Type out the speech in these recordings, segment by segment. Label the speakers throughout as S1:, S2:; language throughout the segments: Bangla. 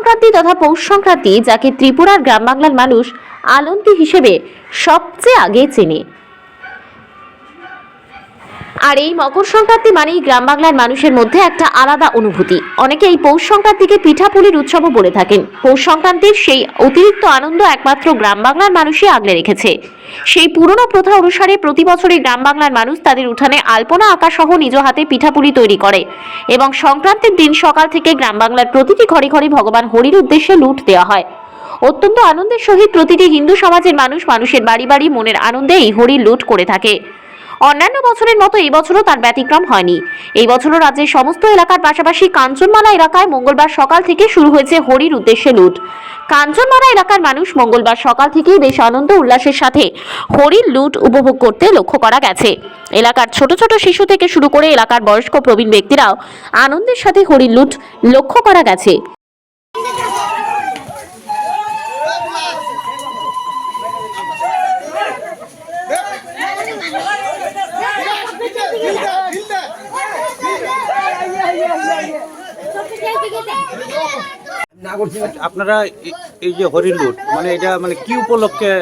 S1: সংক্রান্তি তথা পৌষ সংক্রান্তি যাকে ত্রিপুরার গ্রাম বাংলার মানুষ আলন্তি হিসেবে সবচেয়ে আগে চেনে। আর এই মকর সংক্রান্তি মানেই গ্রাম বাংলার মানুষের মধ্যে একটা আলাদা অনুভূতি। অনেকে এই পৌষ সংক্রান্তিকে পিঠাপুলির উৎসবও বলে থাকেন। পৌষ সংক্রান্তির সেই অতিরিক্ত আনন্দ একমাত্র গ্রাম বাংলার মানুষই আগলে রেখেছে। সেই পুরনো প্রথা অনুসারে প্রতি বছরই গ্রাম বাংলার মানুষ তাদের উঠানে আলপনা আঁকা সহ নিজ হাতে পিঠাপুলি তৈরি করে এবং সংক্রান্তির দিন সকাল থেকে গ্রাম বাংলার প্রতিটি ঘরে ঘরে ভগবান হরির উদ্দেশ্যে লুট দেওয়া হয়। অত্যন্ত আনন্দের সহিত প্রতিটি হিন্দু সমাজের মানুষ মানুষের বাড়ি বাড়ি মনের আনন্দে এই হরির লুট করে থাকে। অন্যান্য বছরের মতো এই বছরও তার ব্যতিক্রম হয়নি। এই বছরও রাজ্যের সমস্ত এলাকার পাশাপাশি কাঞ্চনমালা এলাকায় মঙ্গলবার সকাল থেকে শুরু হয়েছে হরির উদ্দেশ্যে লুট। কাঞ্চনমালা এলাকার মানুষ মঙ্গলবার সকাল থেকেই বেশ আনন্দ উল্লাসের সাথে হরির লুট উপভোগ করতে লক্ষ্য করা গেছে। এলাকার ছোট ছোট শিশু থেকে শুরু করে এলাকার বয়স্ক প্রবীণ ব্যক্তিরাও আনন্দের সাথে হরির লুট লক্ষ্য করা গেছে।
S2: আপনারা এই যে হরি লুট মানে এটা মানে কি উপলক্ষে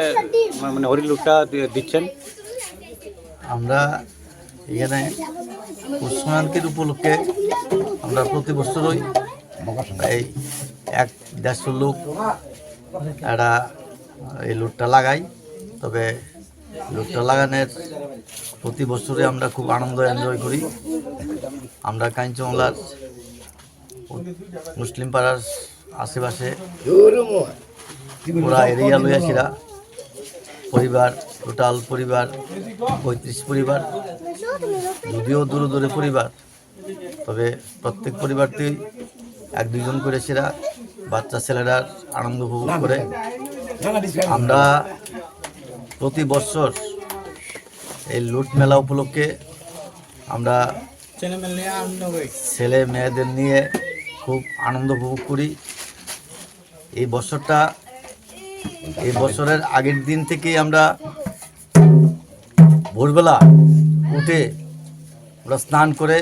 S2: মানে হরি লুটটা দিচ্ছেন?
S3: আমরা এখানে উৎসনান্তির উপলক্ষে আমরা প্রতি বছরই এই এক দেড়শো লোক একটা এই লুটটা লাগাই। তবে লুটটা লাগানের প্রতি বছরে আমরা খুব আনন্দ এনজয় করি। আমরা কাঞ্চমলার মুসলিম পাড়ার আশেপাশে পুরা এরিয়া লইয়াছিরা পরিবার, টোটাল পরিবার, পঁয়ত্রিশ পরিবার, যদিও দূরে দূরে পরিবার, তবে প্রত্যেক পরিবারতেই এক দুজন করে সেরা। বাচ্চা ছেলেরা আনন্দ উপভোগ করে। আমরা প্রতি বছর এই লুট মেলা উপলক্ষে আমরা ছেলে মেয়েদের নিয়ে খুব আনন্দ উপভোগ করি। এই বছরটা, এই বছরের আগের দিন থেকেই আমরা ভোরবেলা উঠে আমরা স্নান করে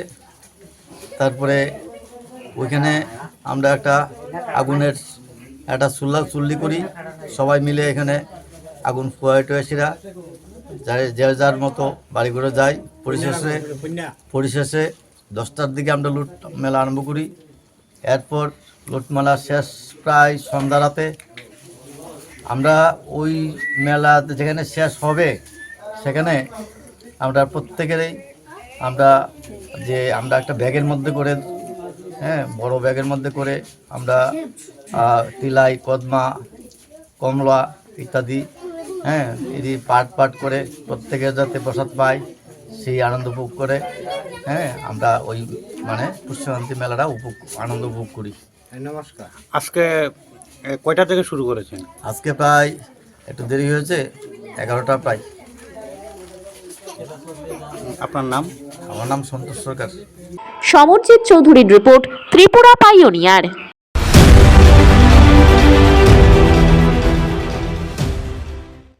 S3: তারপরে ওইখানে আমরা একটা আগুনের একটা চুল্লা চুল্লি করি। সবাই মিলে এখানে আগুন ফুয়াই টুয়াশিরা যার যার যার মতো বাড়ি ঘরে যাই পরিশেষে পরিশেষে দশটার দিকে আমরা লুট মেলা আরম্ভ করি। এরপর লুটমেলা শেষ প্রায় সন্ধ্যা রাতে। আমরা ওই মেলা যেখানে শেষ হবে, সেখানে আমরা প্রত্যেকেরই আমরা যে আমরা একটা ব্যাগের মধ্যে করে হ্যাঁ বড় ব্যাগের মধ্যে করে আমরা তিলাই, কদমা, কমলা ইত্যাদি হ্যাঁ এটি পাট পাট করে প্রত্যেকে যাতে প্রসাদ পায় সেই আনন্দ উপভোগ করে হ্যাঁ আমরা ওই মানে পুষ্যকান্তি মেলাটা উপভোগ আনন্দ উপভোগ করি।
S2: নমস্কার। আজকে কয়টা থেকে শুরু করেছেন?
S3: আজকে প্রায় একটু দেরি হয়েছে এগারোটা প্রায়।
S2: আপনার নাম?
S3: আমার নাম সন্তোষ সরকার।
S1: সমরজিৎ চৌধুরীর রিপোর্ট ত্রিপুরা পাইওনিয়ার।